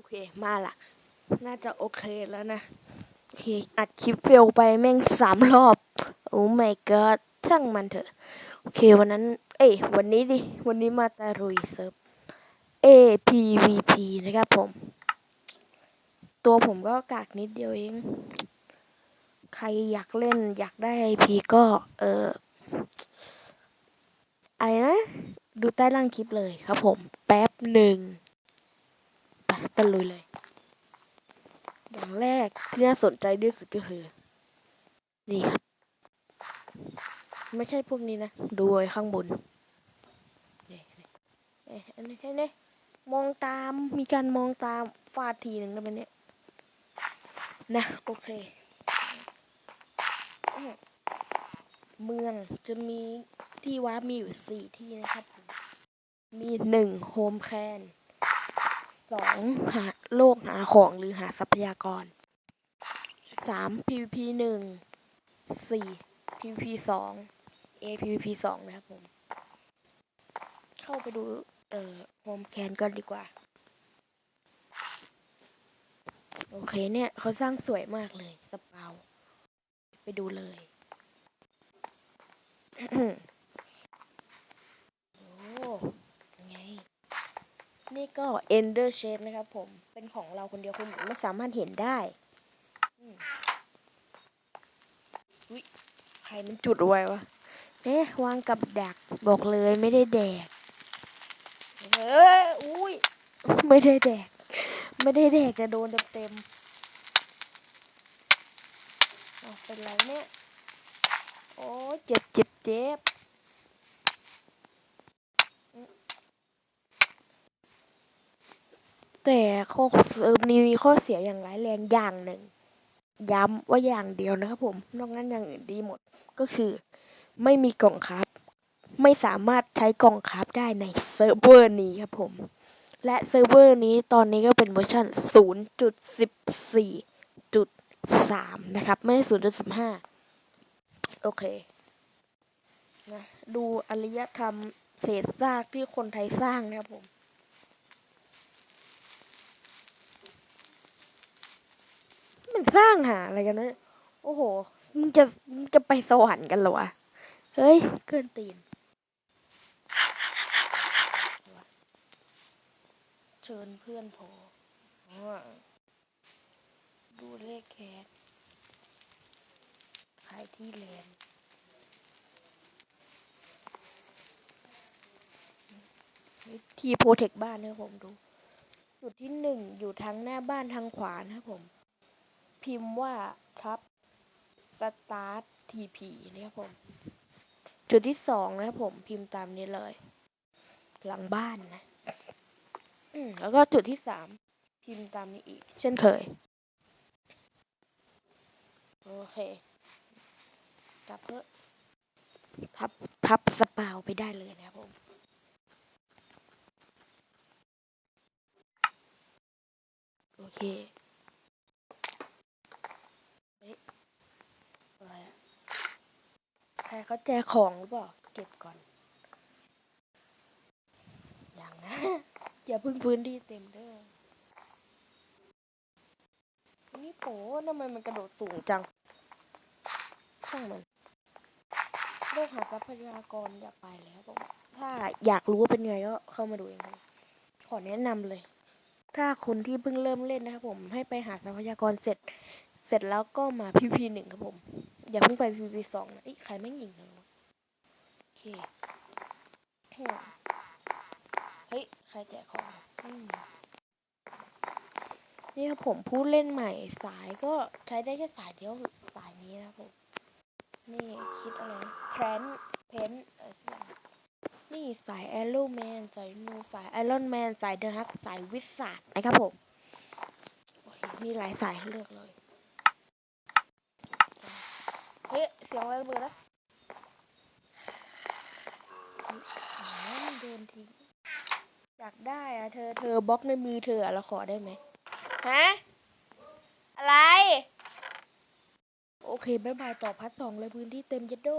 โอเคมาละน่าจะโอเคแล้วนะ โอเค อัดคลิปเฟลไปแม่งสามรอบ โอ้ my god ช่างมันเถอะ โอเควันนั้น เอ้ยวันนี้ดิ วันนี้มาตารุยเซิร์ฟ APVP นะครับผม ตัวผมก็กากนิดเดียวเอง ใครอยากเล่นอยากได้ IP ก็ เอออะไรนะ ดูใต้ล่างคลิปเลยครับผม แป๊บหนึ่ง ตะลุยเลย อย่างแรกที่น่าสนใจที่สุดก็คือ นี่ครับ ไม่ใช่พวกนี้นะ ดูไอ้ข้างบนนี่นี่อันนี้เห็นไหมมองตาม มีการมองตามฟาดทีหนึ่งนะเป็นเนี้ยนะ โอเค เมืองจะมีที่ว้าร์ปมีอยู่สี่ที่นะครับผมมีหนึ่งโฮมแคน สองหาโลกหาของหรือหาทรัพยากรสาม PVP หนึ่งสี่ PVP สอง A PVP สองนะครับผม เข้าไปดู เอ่อโฮมแคนกันดีกว่า โอเคเนี่ยเขาสร้างสวยมากเลยสเปา ไปดูเลย โอ้ยังไง นี่ก็ Ender Shape นะครับผม เป็นของเราคนเดียวคนอื่นไม่สามารถเห็นได้อืมอุ๊ยใครมันจุดไว้วะเอ๊ะวางกับดักบอกเลยไม่ได้แดกเฮ้ยอุ้ย ไม่ได้แดก ไม่ได้แดกจะโดนเต็มๆเอาเป็นไรเนี่ย โอ้ยเจ็บเจ็บเจ็บ แต่ข้อเซิร์ฟนี้มีข้อเสียอย่างร้ายแรงอย่างหนึ่ง ย้ำว่าอย่างเดียวนะครับผม นอกนั้นอย่างอื่นดีหมด ก็คือ ไม่มีกล่องครับ ไม่สามารถใช้กล่องครับได้ในเซิร์ฟเวอร์นี้ครับผม และเซิร์ฟเวอร์นี้ตอนนี้ก็เป็นเวอร์ชัน0.14.3 นะครับ ไม่ใช่0.15 โอเคนะดูอารยธรรมเศษซากที่คนไทยสร้างนะครับผม มันสร้างหาอะไรกันวะโอ้โหมึงจะมึงจะไปสวรรค์กันเหรอวะเฮ้ยเกินตีนเชิญเพื่อนโผดูเลขแคสขายที่แลนที่โปรเทคบ้านนะครับผมดู จุดที่หนึ่งอยู่ทางหน้าบ้านทางขวานะครับผม พิมพ์ว่าครับ start tp นะครับผม จุดที่สองนะครับผมพิมพ์ตามนี้เลย หลังบ้านนะแล้วก็จุดที่สามพิมพ์ตามนี้อีก เช่นเคย โอเคทับเพื่ทับทับสปาวไปได้เลยนะครับผมโอเค เฮ้ยอะไรอะ ใครเขาแจกของหรือเปล่า เก็บก่อน อย่างนะ อย่าพึ่งพื้นที่เต็มเด้อนี่โป้ทำไมมันกระโดดสูงจังช่างมันโลกหาทรัพยากรอย่าไปแล้วผมถ้าอยากรู้ว่าเป็นไงก็เข้ามาดูเองครับขอแนะนำเลย ถ้าคนที่เพิ่งเริ่มเล่นนะครับผม ให้ไปหาทรัพยากรเสร็จ เสร็จแล้วก็มา PVP หนึ่งครับผม อย่าเพิ่งไป PVP สองนะเอ้ใครไม่ยิงเลยวะโอเคเฮ้ย ใครแจกของนี่ครับผมผู้เล่นใหม่สายก็ใช้ได้แค่สายเดียวคือสายนี้นะผมนี่คิดอะไรแพนเพนเอสักอย่างนี่สายแอโรแมนสายนูสายไอรอนแมนสายเดอะฮักสายวิสาดนะครับผม มีหลายสายให้เลือกเลย เฮ้ยเสียงอะไรระเบิดนะอ๋อมันโดนทิ้งอยากได้อะเธอ เธอบล็อกในมือเธอเราขอได้ไหมฮะ อะไร โอเคบายบายต่อพัดสองเลยพื้นที่เต็มเย็ดโด